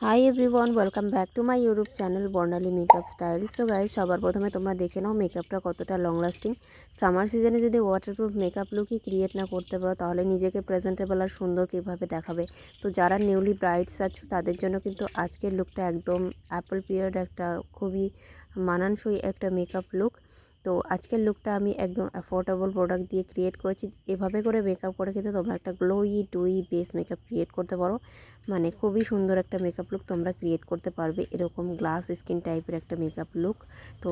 Hi everyone welcome back to my YouTube channel Barnali makeup style so guys সবার প্রথমে তোমরা দেখে নাও মেকআপটা কতটা লং লাস্টিং সামার সিজনে যদি ওয়াটারপ্রুফ মেকআপ লুকই ক্রিয়েট না করতে পারো, তাহলে নিজেকে প্রেজেন্টেবল আর সুন্দর কীভাবে দেখাবে? তো যারা নিউলি ব্রাইডস আছো, তাদের জন্য কিন্তু আজকের লুকটা একদম অ্যাপল পিরিয়ড একটা খুবই মানানসই একটা মেকআপ লুক তো আজকের লুকটা আমি একদম অ্যাফোর্ডেবল প্রোডাক্ট দিয়ে ক্রিয়েট করেছি। এভাবে করে মেকআপ করে কিন্তু তোমরা একটা glowy dewy base makeup create করতে পারো। মানে খুবই সুন্দর একটা মেকআপ লুক তোমরা ক্রিয়েট করতে পারবে। এরকম গ্লাস স্কিন টাইপের একটা মেকআপ লুক তো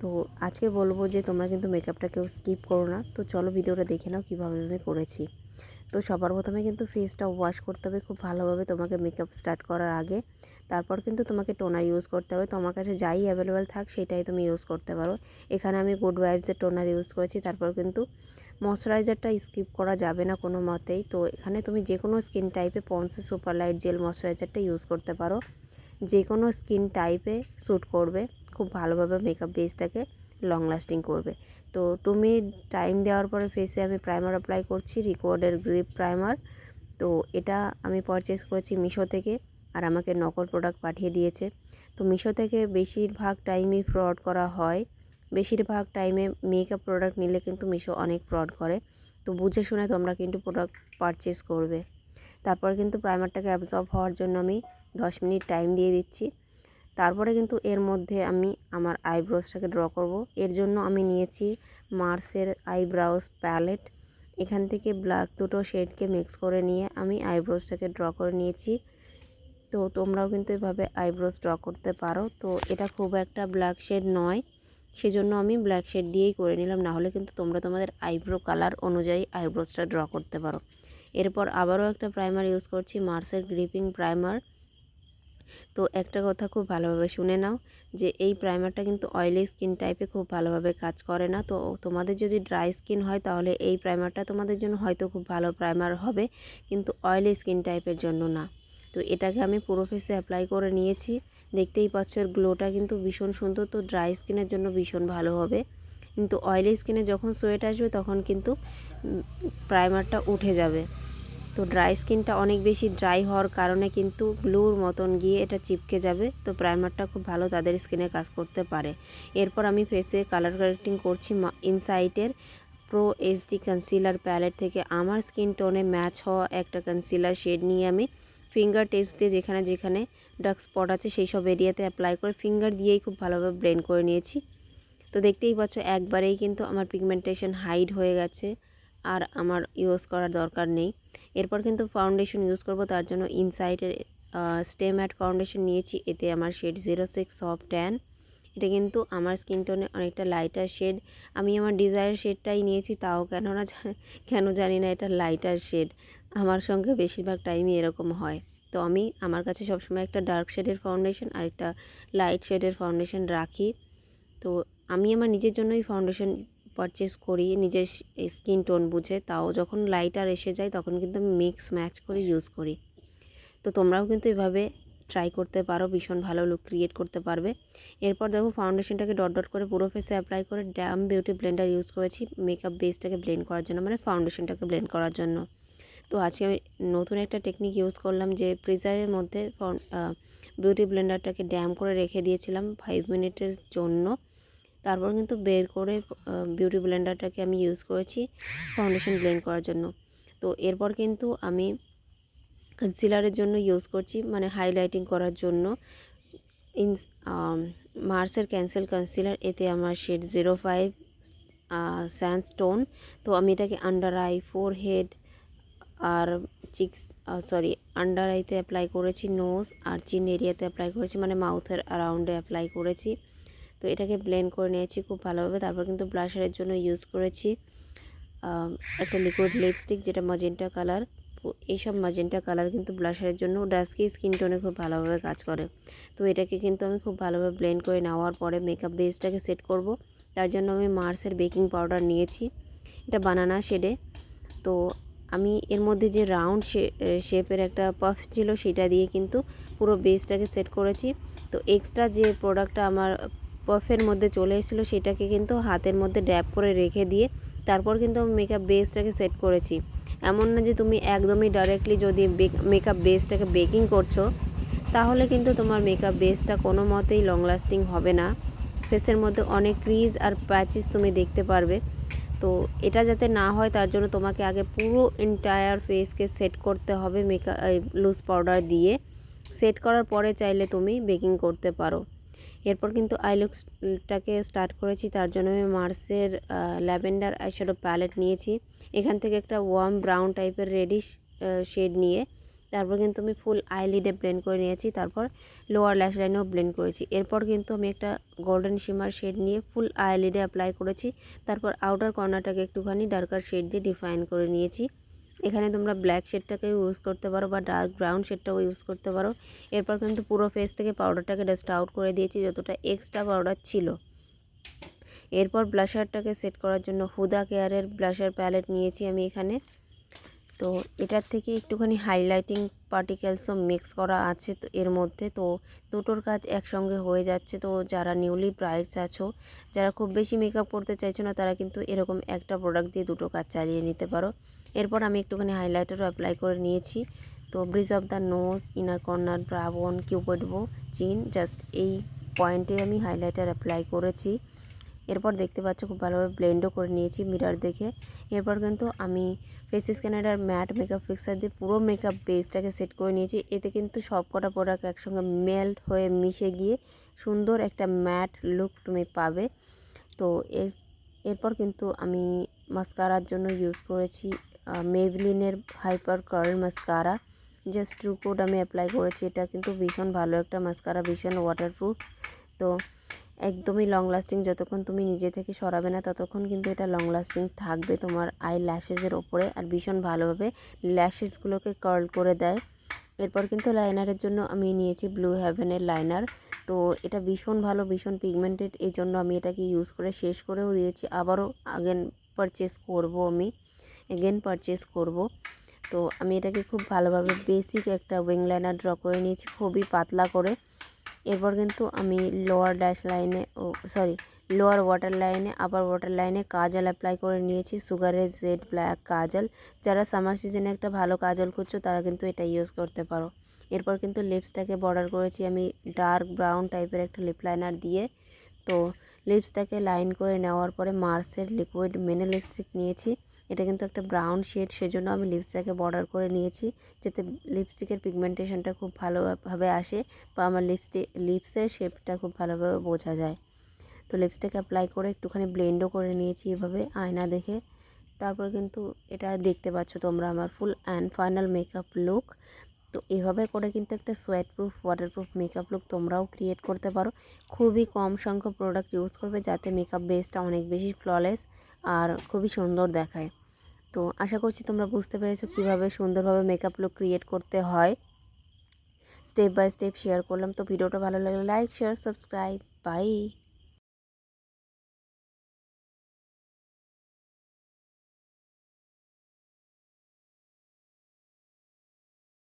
তো আজকে বলব যে তোমরা কিন্তু মেকআপটা কেউ স্কিপ করো না। তো চলো ভিডিওটা দেখে নাও কীভাবে আমি করেছি। তো সবার প্রথমে কিন্তু ফেসটা ওয়াশ করতে হবে। খুব ভালোভাবে তোমাকে মেকআপ স্টার্ট করার আগে। তারপর কিন্তু তোমাকে টোনার ইউজ করতে হবে। তোমার কাছে যাই অ্যাভেলেবেল থাক, সেটাই তুমি ইউজ করতে পারো। এখানে আমি গুড ওয়াইবসের টোনার ইউজ করেছি, তারপর কিন্তু ময়শ্চারাইজারটা স্কিপ করা যাবে না কোনো মতেই। তো এখানে তুমি যে কোনো স্কিন টাইপে পন্সে সুপার লাইট জেল ময়শ্চারাইজারটা ইউজ করতে পারো। যে কোনো স্কিন টাইপে শ্যুট করবে, খুব ভালোভাবে মেকআপ বেসটাকে লং লাস্টিং করবে। তো তুমি টাইম দেওয়ার পরে ফেসে আমি প্রাইমার অ্যাপ্লাই করছি রিকোয়ার্ডের গ্রিপ প্রাইমার তো এটা আমি পারচেস করেছি মিশো থেকে। আর আমাকে নকল প্রোডাক্ট পাঠিয়ে দিয়েছে। তো মিশো থেকে বেশিরভাগ টাইমই ফ্রড করা হয়। বেশিরভাগ টাইমে মেকআপ প্রোডাক্ট নিলে কিন্তু মিশো অনেক ফ্রড করে। তো বুঝে শুনে তোমরা কিন্তু প্রোডাক্ট পারচেস করবে। তারপর কিন্তু প্রাইমারটাকে অ্যাবজর্ব হওয়ার জন্য আমি দশ মিনিট টাইম দিয়ে দিচ্ছি। তারপরে কিন্তু এর মধ্যে আমি আমার আইব্রোসটাকে ড্র করব। এর জন্য আমি নিয়েছি মার্সের আইব্রাউজ প্যালেট এখান থেকে ব্ল্যাক দুটো শেডকে মিক্স করে নিয়ে আমি আইব্রোসটাকে ড্র করে নিয়েছি। তো তোমরাও কিন্তু এভাবে আইব্রোস ড্র করতে পারো। তো এটা খুব একটা ব্ল্যাক শেড নয়, সেজন্য আমি ব্ল্যাক শেড দিয়েই করে নিলাম। না হলে কিন্তু তোমরা তোমাদের আইব্রো কালার অনুযায়ী আইব্রোসটা ড্র করতে পারো। এরপর আবারও একটা প্রাইমার ইউজ করছি মার্সের গ্রিপিং প্রাইমার তো একটা কথা খুব ভালোভাবে শুনে নাও যে এই প্রাইমারটা কিন্তু অয়েলি স্কিন টাইপে খুব ভালোভাবে কাজ করে না। তো তোমাদের যদি ড্রাই স্কিন হয়, তাহলে এই প্রাইমারটা তোমাদের জন্য হয়তো খুব ভালো প্রাইমার হবে, কিন্তু অয়েলি স্কিন টাইপের জন্য না। তো এটাকে আমি পুরো ফেসে অ্যাপ্লাই করে নিয়েছি। দেখতেই পাচ্ছ এর গ্লোটা কিন্তু ভীষণ সুন্দর। তো ড্রাই স্কিনের জন্য ভীষণ ভালো হবে। কিন্তু অয়েলি স্কিনে যখন সোয়েট আসবে তখন কিন্তু প্রাইমারটা উঠে যাবে। তো ড্রাই স্কিনটা অনেক বেশি ড্রাই হওয়ার কারণে কিন্তু গ্লুর মতন গিয়ে এটা চিপকে যাবে। তো প্রাইমারটা খুব ভালো তাদের স্কিনে কাজ করতে পারে। এরপর আমি ফেসে কালার কারেক্টিং করছি ইনসাইটের প্রো এইচডি কনসিলার প্যালেট থেকে। আমার স্কিন টোনে ম্যাচ হওয়া একটা কনসিলার শেড নিয়ে আমি ফিঙ্গার টিপস দিয়ে যেখানে যেখানে ডার্ক স্পট আছে সেই সব এরিয়াতে অ্যাপ্লাই করে ফিঙ্গার দিয়েই খুব ভালোভাবে ব্লেন্ড করে নিয়েছি। তো দেখতেই পাচ্ছ একবারেই কিন্তু আমার পিগমেন্টেশন হাইড হয়ে গেছে আর আমার ইউজ করার দরকার নেই। এরপর কিন্তু ফাউন্ডেশন ইউজ করব, তার জন্য ইনসাইডের স্টে ম্যাট ফাউন্ডেশন নিয়েছি, এতে আমার shade zero six soft tan এটা কিন্তু আমার স্কিন টোনে অনেকটা লাইটার শেড আমি আমার ডিজায়ার শেডটাই নিয়েছি, তাও কেন না কেন জানি না এটা লাইটার শেড আমার সঙ্গে বেশিরভাগ টাইমই এরকম হয়। তো আমি আমার কাছে সবসময় একটা ডার্ক শেডের ফাউন্ডেশন আর একটা লাইট শেডের ফাউন্ডেশন রাখি। তো আমি আমার নিজের জন্যই ফাউন্ডেশন পারচেস করি, নিজের স্কিন টোন বুঝে। তাও যখন লাইটার এসে যায়, তখন কিন্তু আমি মিক্স ম্যাচ করে ইউজ করি। তো তোমরাও কিন্তু এভাবে ট্রাই করতে পারো, ভীষণ ভালো লুক ক্রিয়েট করতে পারবে। এরপর দেখো ফাউন্ডেশনটাকে ডট ডট করে পুরো ফেসে অ্যাপ্লাই করে ড্যাম বিউটি ব্লেন্ডার ইউজ করেছি মেকআপ বেসটাকে ব্লেন্ড করার জন্য মানে ফাউন্ডেশনটাকে ব্লেন্ড করার জন্য। তো আজকে আমি নতুন একটা টেকনিক ইউজ করলাম যে প্রিজারের মধ্যে বিউটি ব্লেন্ডারটাকে ড্যাম করে রেখে দিয়েছিলাম ফাইভ মিনিটের জন্য। তারপর কিন্তু বের করে বিউটি ব্লেন্ডারটাকে আমি ইউজ করেছি ফাউন্ডেশন ব্লেন্ড করার জন্য। তো এরপর কিন্তু আমি কনসিলারের জন্য ইউজ করছি মানে হাইলাইটিং করার জন্য। ইন মার্সের ক্যান্সেল কনসিলার এতে আমার শেড জিরো ফাইভ স্যান্ডস্টোন তো আমি এটাকে আন্ডার আই ফোর হেড আর চিক্স সরি আন্ডার আইতে অ্যাপ্লাই করেছি নোজ আর চিন এরিয়াতে অ্যাপ্লাই করেছি মানে মাউথের অ্যারাউন্ডে অ্যাপ্লাই করেছি। তো এটাকে ব্লেন্ড করে নিয়েছি খুব ভালোভাবে। তারপর কিন্তু ব্লাশারের জন্য ইউজ করেছি একটা লিকুইড লিপস্টিক যেটা মাজেন্টা কালার তো এইসব মাজেন্টা কালার কিন্তু ব্লাশারের জন্য ডাস্কি স্কিন টোনে খুব ভালোভাবে কাজ করে। তো এটাকে কিন্তু আমি খুব ভালোভাবে ব্লেন্ড করে নেওয়ার পরে মেকআপ বেসটাকে সেট করব। তার জন্য আমি মার্সের বেকিং পাউডার নিয়েছি। এটা বানানা শেডে তো আমি এর মধ্যে যে রাউন্ড শেপের একটা পাফ ছিল সেটা দিয়ে কিন্তু পুরো বেসটাকে সেট করেছি। তো এক্সট্রা যে প্রোডাক্টটা আমার পাফের মধ্যে চলে এসেছিল সেটাকে কিন্তু হাতের মধ্যে ড্যাপ করে রেখে দিয়ে তারপর কিন্তু আমি মেকআপ বেসটাকে সেট করেছি। এমন না যে তুমি একদমই ডাইরেক্টলি যদি মেকআপ বেসটাকে বেকিং করছ, তাহলে কিন্তু তোমার মেকআপ বেসটা কোনো মতেই লং লাস্টিং হবে না। ফেসের মধ্যে অনেক ক্রিজ আর প্যাচেস তুমি দেখতে পারবে। তো এটা যাতে না হয় তার জন্য তোমাকে আগে পুরো এন্টায়ার ফেসকে সেট করতে হবে মেকআপ লুজ পাউডার দিয়ে। সেট করার পরে চাইলে তুমি বেকিং করতে পারো। এরপর কিন্তু আইলুকসটাকে স্টার্ট করেছি, তার জন্য আমি মার্সের ল্যাভেন্ডার আইশ্যাডো প্যালেট নিয়েছি। এখান থেকে একটা ওয়ার্ম ব্রাউন টাইপের রেডিশ শেড নিয়ে তারপর কিন্তু আমি ফুল আইলিডে ব্লেন্ড করে নিয়েছি, তারপর লোয়ার ল্যাশ লাইনেও ব্লেন্ড করেছি। এরপর কিন্তু আমি একটা গোল্ডেন শিমার শেড নিয়ে ফুল আইলিডে অ্যাপ্লাই করেছি, তারপর আউটার কর্নারটাকে একটুখানি ডার্কার শেড দিয়ে ডিফাইন করে নিয়েছি। এখানে তোমরা ব্ল্যাক শেডটাকে ইউজ করতে পারো বা ডার্ক ব্রাউন শেডটাও ইউজ করতে পারো। এরপর কিন্তু পুরো ফেস থেকে পাউডারটাকে ডাস্ট আউট করে দিয়েছি, যতটা এক্সট্রা পাউডার ছিল। এরপর ব্লাশারটাকে সেট করার জন্য হুদা কেয়ারের ব্লাশার প্যালেট নিয়েছি আমি এখানে। তো এটার থেকে একটুখানি হাইলাইটিং পার্টিকেলসও মিক্স করা আছে তো এর মধ্যে। তো দুটোর কাজ একসঙ্গে হয়ে যাচ্ছে। তো যারা নিউলি ব্রাইডস আছো, যারা খুব বেশি মেকআপ করতে চাইছো না, তারা কিন্তু এরকম একটা প্রোডাক্ট দিয়ে দুটো কাজ চালিয়ে নিতে পারো। এরপর আমি একটুখানি হাইলাইটারও অ্যাপ্লাই করে নিয়েছি। তো bridge of the nose inner corner brow bone cupid bow chin just এই পয়েন্টে আমি হাইলাইটার অ্যাপ্লাই করেছি। এরপর দেখতে পাচ্ছ খুব ভালোভাবে ব্লেন্ডও করে নিয়েছি মিরার দেখে। এরপর কিন্তু আমি face scanner matte makeup fixer দিয়ে পুরো মেকআপ বেসটাকে সেট করে নিয়েছি। এতে কিন্তু সব কটা প্রোডাক্ট একসঙ্গে মেল্ট হয়ে মিশে গিয়ে সুন্দর একটা ম্যাট লুক তুমি পাবে। তো এরপর কিন্তু আমি মাস্কারার জন্য ইউজ করেছি মেভলিনের hyper curl mascara just true coat আমি অ্যাপ্লাই করেছি। এটা কিন্তু ভীষণ ভালো একটা মাস্কারা ভীষণ ওয়াটারপ্রুফ তো একদমই লং লাস্টিং যতক্ষণ তুমি নিজে থেকে সরাবে না, ততক্ষণ কিন্তু এটা লং লাস্টিং থাকবে তোমার আই ল্যাশেজের ওপরে। আর ভীষণ ভালোভাবে ল্যাশেসগুলোকে কার্ল করে দেয়। এরপর কিন্তু লাইনারের জন্য আমি নিয়েছি ব্লু হ্যাভেনের লাইনার তো এটা ভীষণ ভালো, ভীষণ পিগমেন্টেড এই জন্য আমি এটাকে ইউজ করে শেষ করেও দিয়েছি। আবারও আগেন পারচেস করব আমি। এগেন পারচেস করব। তো আমি এটাকে খুব ভালোভাবে বেসিক একটা উইং লাইনার ড্র করে নিয়েছি। খুবই পাতলা করে। এরপর কিন্তু আমি লোয়ার ড্যাশ লাইনে ও সরি লোয়ার ওয়াটার লাইনে আপার ওয়াটার লাইনে কাজল অ্যাপ্লাই করে নিয়েছি সুগারের জেড ব্ল্যাক কাজল। যারা সামার সিজনে একটা ভালো কাজল খুঁজছো, তারা কিন্তু এটা ইউজ করতে পারো। এরপর কিন্তু লিপসটাকে বর্ডার করেছি আমি ডার্ক ব্রাউন টাইপের একটা লিপ লাইনার দিয়ে। তো লিপসটাকে লাইন করে নেওয়ার পরে মার্সের লিকুইড মেনে লিপস্টিক নিয়েছি। এটা কিন্তু একটা ব্রাউন শেড সেজন্য আমি লিপসটাকে বর্ডার করে নিয়েছি, যাতে লিপস্টিকের পিগমেন্টেশনটা খুব ভালোভাবে আসে বা আমার লিপস্টিক লিপসের শেপটা খুব ভালোভাবে বোঝা যায়। তো লিপস্টিক অ্যাপ্লাই করে একটুখানি ব্লেন্ডও করে নিয়েছি এভাবে, আয়না দেখে। তারপর কিন্তু এটা দেখতে পাচ্ছ তোমরা আমার full and final makeup look তো এভাবে করে কিন্তু একটা sweat proof waterproof makeup look তোমরাও ক্রিয়েট করতে পারো। খুবই কম সংখ্যক প্রোডাক্ট ইউজ করবে, যাতে মেকআপ বেসটা অনেক বেশি ফ্ললেস আর খুবই সুন্দর দেখায়। তো আশা করছি তোমরা বুঝতে পেরেছ কীভাবে সুন্দরভাবে মেকআপ লুক ক্রিয়েট করতে হয়। স্টেপ বাই স্টেপ শেয়ার করলাম। তো ভিডিওটা ভালো লাগলে লাইক শেয়ার সাবস্ক্রাইব বাই